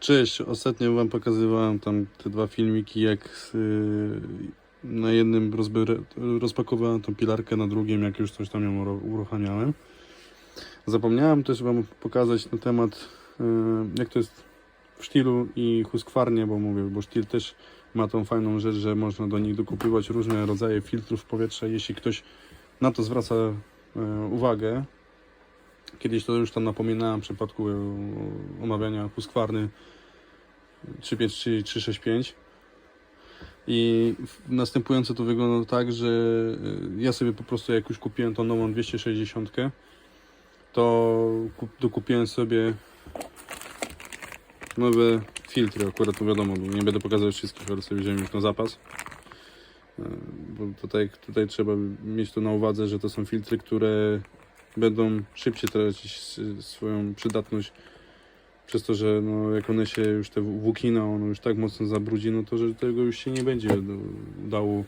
Cześć, ostatnio wam pokazywałem tam te dwa filmiki, jak yy, na jednym rozpakowałem tą pilarkę, na drugim jak już coś tam ją uruchamiałem. Zapomniałem też wam pokazać na temat yy, jak to jest w sztilu i huskwarnie, bo mówię, bo sztil też ma tą fajną rzecz, że można do nich dokupywać różne rodzaje filtrów powietrza, jeśli ktoś na to zwraca yy, uwagę. Kiedyś to już tam napominałem w przypadku yy, omawiania huskwarny 353 365 i następująco to wygląda tak, że y, ja sobie po prostu jak już kupiłem tą nową 260 to kup- dokupiłem sobie nowe filtry, akurat to wiadomo, nie będę pokazywać wszystkich, ale sobie wziąłem już na zapas. Y, bo tutaj, tutaj trzeba mieć to na uwadze, że to są filtry, które będą szybciej tracić swoją przydatność przez to, że no, jak one się już te włókina, ono już tak mocno zabrudzi, no to że tego już się nie będzie do, dało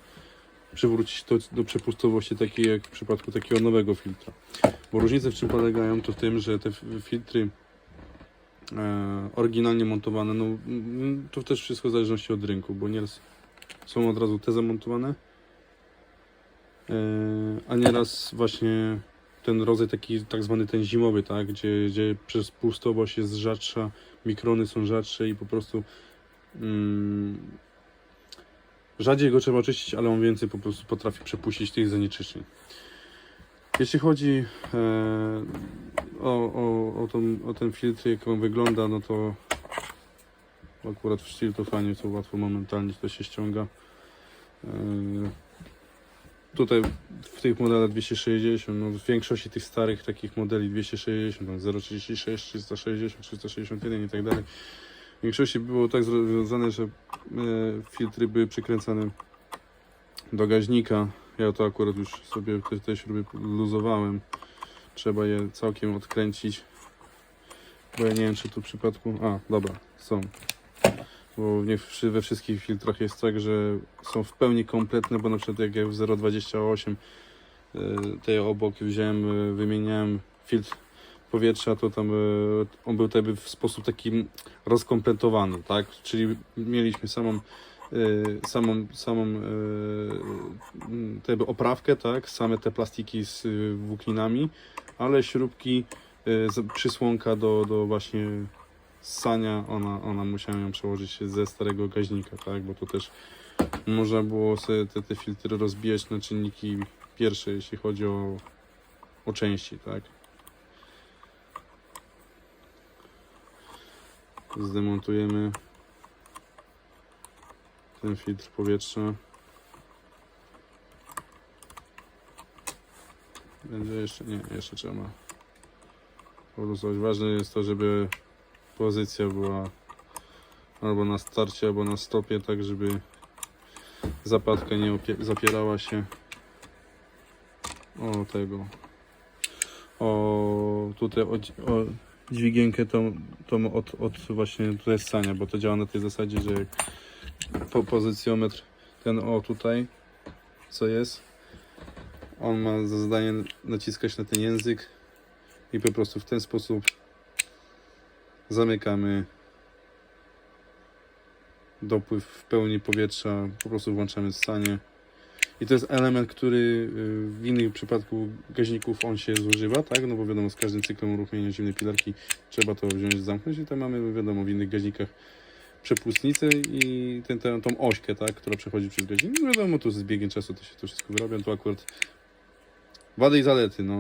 przywrócić to do przepustowości takiej jak w przypadku takiego nowego filtra. Bo różnice w czym polegają, to w tym, że te filtry e, oryginalnie montowane, no to też wszystko w zależności od rynku, bo nieraz są od razu te zamontowane, e, a nieraz właśnie ten rodzaj taki tak zwany ten zimowy, tak, gdzie, gdzie przez pustowość jest rzadsza, mikrony są rzadsze i po prostu mm, rzadziej go trzeba czyścić, ale on więcej po prostu potrafi przepuścić tych zanieczyszczeń. Jeśli chodzi e, o, o, o, tą, o ten filtr, jak on wygląda, no to akurat w stylu to fajnie, to łatwo momentalnie to się ściąga. E, tutaj w tych modelach 260, no w większości tych starych takich modeli 260, tam 036, 360, 361 i tak dalej. W większości było tak rozwiązane, że e, filtry były przykręcane do gaźnika. Ja to akurat już sobie te, te śruby luzowałem. Trzeba je całkiem odkręcić. Bo ja nie wiem, czy tu w przypadku. A, dobra, są. Bo nie we wszystkich filtrach jest tak, że są w pełni kompletne, bo na przykład jak ja w 0,28 y, tej obok wziąłem, y, wymieniałem filtr powietrza, to tam y, on był w sposób taki rozkompletowany, tak? Czyli mieliśmy samą samą, samą jakby oprawkę, tak? Same te plastiki z włókninami, ale śrubki, przysłonka do, do właśnie ssania, ona, ona musiała ją przełożyć ze starego gaźnika, tak? Bo to też można było sobie te, te filtry rozbijać na czynniki pierwsze, jeśli chodzi o, o części, tak? Zdemontujemy ten filtr powietrza. Będzie jeszcze, nie, jeszcze trzeba poluzować. Ważne jest to, żeby pozycja była albo na starcie, albo na stopie, tak żeby zapadka nie zapierała się o tego o tutaj o, o dźwigienkę tą, tą od, od właśnie tutaj ssania, bo to działa na tej zasadzie, że jak po, pozycjometr ten o tutaj co jest on ma za zadanie naciskać na ten język i po prostu w ten sposób zamykamy dopływ w pełni powietrza, po prostu włączamy ssanie. I to jest element, który y, w innych przypadku gaźników on się zużywa, tak? No bo wiadomo, z każdym cyklem uruchomienia zimnej pilarki trzeba to wziąć, zamknąć i tam mamy, wiadomo, w innych gaźnikach przepustnicę i ten, ten, tą ośkę, tak? Która przechodzi przez gaźnik. No wiadomo, tu z biegiem czasu to się to wszystko wyrabia, to akurat wady i zalety, no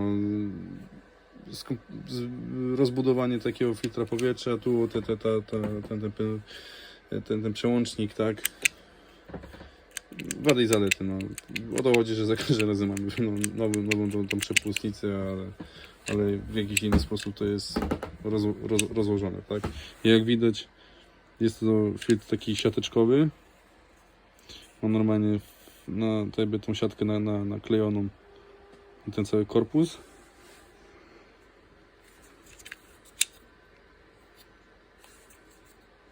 rozbudowanie takiego filtra powietrza, tu te, te, te, te, ten, ten, ten, ten, przełącznik, tak. Wady i zalety, no. O to chodzi, że za każdym razem mamy no, nową, nową tą, tą przepustnicę, ale, ale w jakiś inny sposób to jest roz, roz, rozłożone, tak. I jak widać, jest to filtr taki siateczkowy. On normalnie na jakby tą siatkę na, na, naklejoną na ten cały korpus.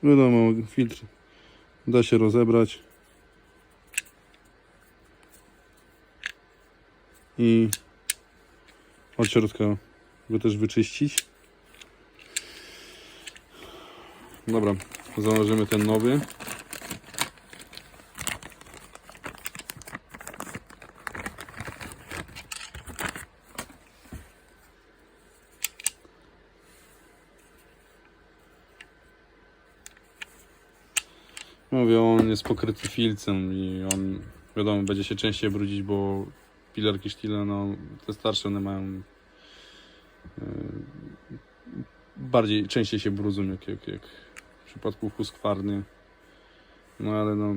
Wiadomo, filtr da się rozebrać i od środka go też wyczyścić. Dobra, założymy ten nowy. Mówię, on jest pokryty filcem i on, wiadomo, będzie się częściej brudzić, bo pilarki sztile, no, te starsze, one mają e, bardziej, częściej się brudzą, jak, jak, jak w przypadku huskwarny. No ale no,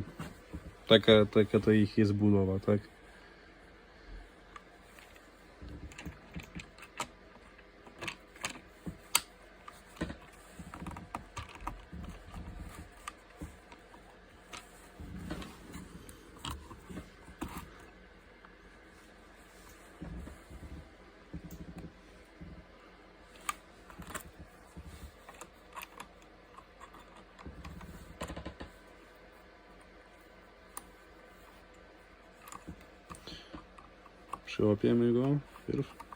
taka, taka to ich jest budowa, tak? Przyłapiemy go pierw.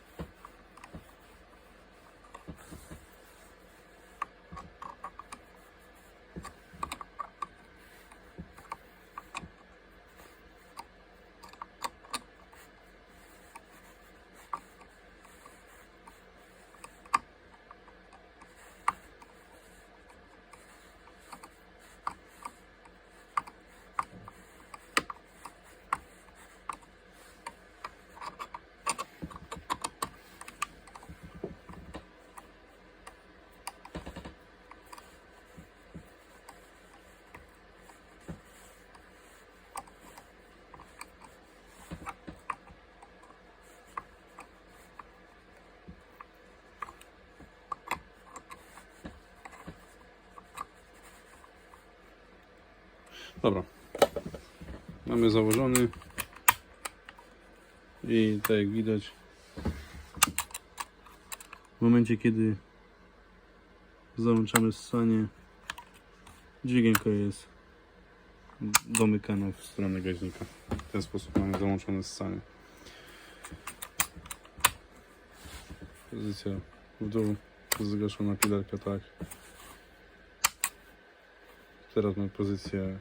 Dobra. Mamy założony. I tak jak widać, w momencie kiedy załączamy ssanie, dźwigienka jest domykana w stronę gaźnika. W ten sposób mamy załączone ssanie. Pozycja w dół, zgaszona pilarka tak. Teraz mamy pozycję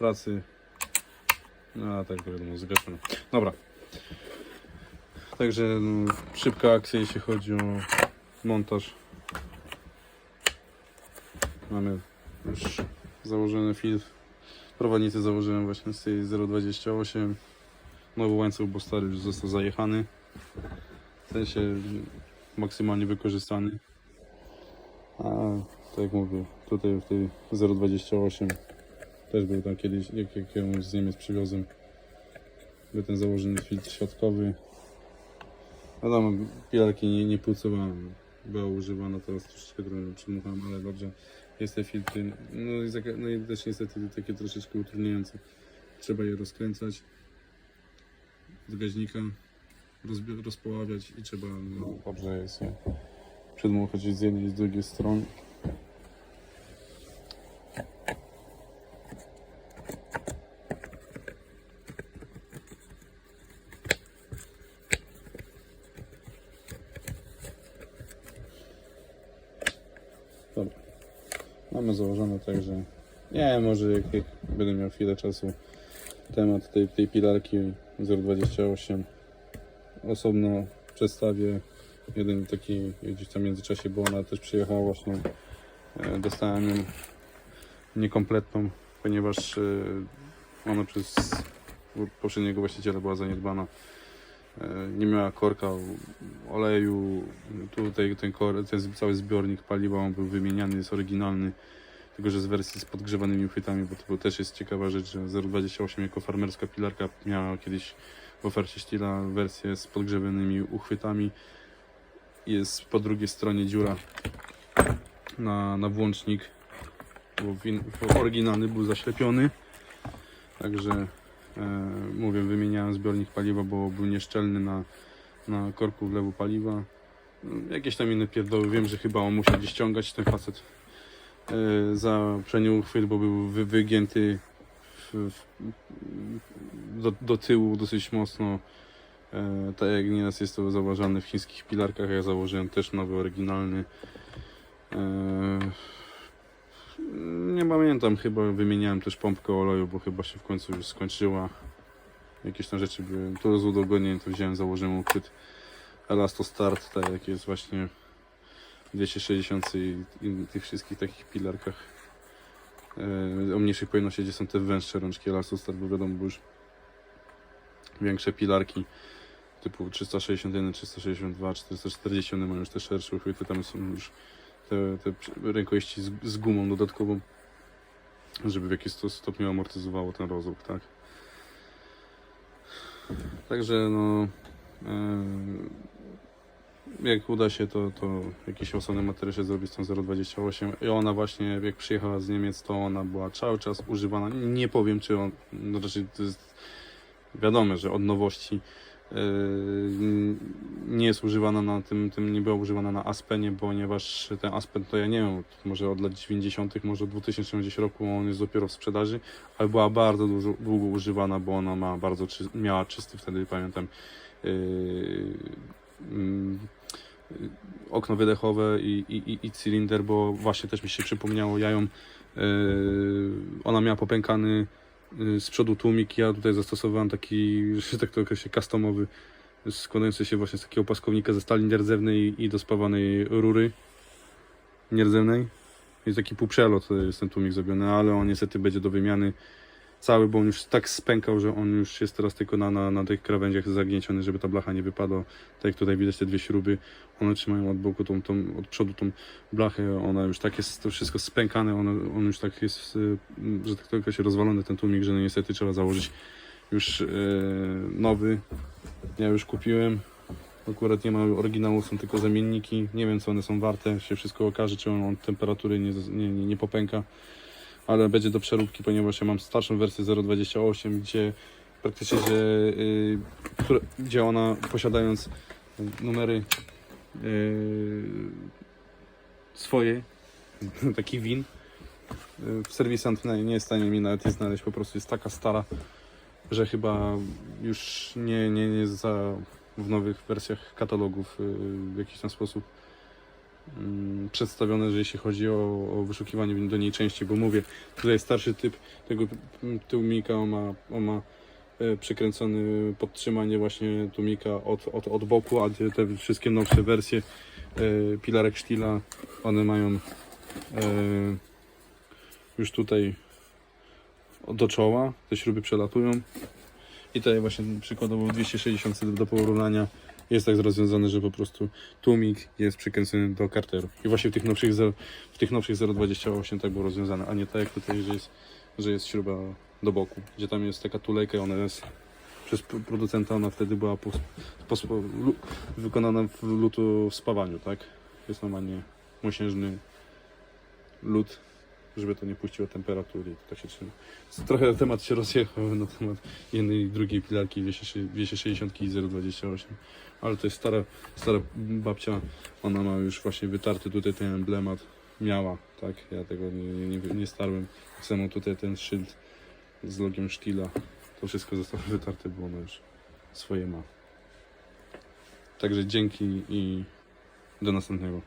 pracy. No a tak wiadomo, zgaszone. Dobra. Także no, szybka akcja jeśli chodzi o montaż. Mamy już założony filtr. Prowadnicę założyłem właśnie z tej 028. Nowy łańcuch, bo stary już został zajechany. W sensie maksymalnie wykorzystany. A tak jak mówię, tutaj w tej 028 też był tam kiedyś, jak, jak ją z Niemiec przywiozłem. Był ten założony filtr światkowy. Wiadomo, pilarki nie, nie płucowałem. Była używana, teraz troszeczkę przymucham, ale dobrze. Jest te filtry, no i, no i też niestety takie troszeczkę utrudniające. Trzeba je rozkręcać z gaźnika, rozpoławiać i trzeba, no dobrze jest je przedmuchać z jednej i z drugiej strony. Mamy założone także. Nie wiem, może jak, będę miał chwilę czasu temat tej, tej pilarki 028 osobno przedstawię. Jeden taki gdzieś tam w międzyczasie, bo ona też przyjechała właśnie. e, Dostałem ją niekompletną, ponieważ e, ona przez poprzedniego właściciela była zaniedbana. E, Nie miała korka oleju. Tutaj ten, kor, ten cały zbiornik paliwa on był wymieniany, jest oryginalny. Tylko, że z wersji z podgrzewanymi uchwytami, bo to też jest ciekawa rzecz, że 028 jako farmerska pilarka miała kiedyś w ofercie Stila wersję z podgrzewanymi uchwytami. Jest po drugiej stronie dziura na, na włącznik, bo, bo oryginalny był zaślepiony. Także mówię, wymieniałem zbiornik paliwa, bo był nieszczelny na, na korku wlewu paliwa. No, Jakieś tam inne pierdoły. Wiem, że chyba on musiał gdzieś ściągać ten facet e, za przeniósł bo był wy, wygięty w, w, do, do tyłu dosyć mocno. E, tak jak nieraz jest to zauważane w chińskich pilarkach, ja założyłem też nowy, oryginalny. E, nie pamiętam, chyba wymieniałem też pompkę oleju, bo chyba się w końcu już skończyła. Jakieś tam rzeczy były. To z udogodnień to wziąłem, założyłem ukryt Elasto Start, tak jak jest właśnie w 260 i, i tych wszystkich takich pilarkach e, o mniejszej pojemności, gdzie są te węższe rączki Elasto Start, bo wiadomo, bo już większe pilarki typu 361, 362, 440, one mają już te szersze uchwyty, tam są już te, te rękojeści z, z gumą dodatkową, żeby w jakiś sto- stopniu amortyzowało ten rozruch, tak? Także no jak uda się to, to jakiś osobny materiał się zrobi z tą 028 i ona właśnie jak przyjechała z Niemiec to ona była cały czas używana, nie powiem czy on, no raczej to jest wiadome, że od nowości nie jest używana na tym, tym nie była używana na Aspenie, ponieważ ten Aspen to ja nie wiem, może od lat 90., może od 2000 gdzieś roku on jest dopiero w sprzedaży, ale była bardzo dużo, długo używana, bo ona ma bardzo czy, miała czysty wtedy pamiętam yy, yy, okno wydechowe i, i, i- i cylinder, bo właśnie też mi się przypomniało, ja ją yy, ona miała popękany z przodu tłumik. Ja tutaj zastosowałem taki, że tak to określę, customowy, składający się właśnie z takiego paskownika ze stali nierdzewnej i do spawanej rury nierdzewnej. Jest taki półprzelot to jest ten tłumik zrobiony, ale on niestety będzie do wymiany cały, bo on już tak spękał, że on już jest teraz tylko na, na, na tych krawędziach zagnieciony, żeby ta blacha nie wypadła. Tak jak tutaj widać te dwie śruby, one trzymają od boku, tą, tą, od przodu tą blachę, ona już tak jest, to wszystko spękane, on, on już tak jest, y, że tak to określę, rozwalony ten tłumik, że no niestety trzeba założyć już y, nowy. Ja już kupiłem. Akurat nie ma oryginału, są tylko zamienniki. Nie wiem co one są warte, się wszystko okaże, czy on od temperatury nie, nie, nie popęka. Ale będzie do przeróbki, ponieważ ja mam starszą wersję 0.28, gdzie praktycznie, że, y, gdzie ona posiadając numery y, swoje, taki win, y, w serwisant nie jest w stanie mi nawet znaleźć, po prostu jest taka stara, że chyba już nie, nie, nie za w nowych wersjach katalogów y, w jakiś tam sposób przedstawione, że jeśli chodzi o, o wyszukiwanie do niej części, bo mówię, tutaj starszy typ tego mm, tłumika, on ma, on ma e, przykręcony podtrzymanie właśnie tłumika od, od, od boku, a te, wszystkie nowsze wersje e, pilarek Stila, one mają e, już tutaj do czoła, te śruby przelatują i tutaj właśnie przykładowo 260 do, porównania jest tak rozwiązane, że po prostu tłumik jest przykręcony do karteru. I właśnie w tych nowszych, w tych nowszych 0.28 tak było rozwiązane, a nie tak jak tutaj, że jest, że jest śruba do boku, gdzie tam jest taka tulejka ona jest przez producenta, ona wtedy była po, po, lu, wykonana w lutu w spawaniu, tak? Jest normalnie mosiężny lód, żeby to nie puściło temperatury i to tak się trzyma. Trochę temat się rozjechał na temat jednej i drugiej pilarki 260 i 0,28. Ale to jest stara, stara babcia, ona ma już właśnie wytarty tutaj ten emblemat. Miała, tak? Ja tego nie, nie, nie, starłem. Tak samo tutaj ten szyld z logiem Stila. To wszystko zostało wytarte, bo ona już swoje ma. Także dzięki i do następnego.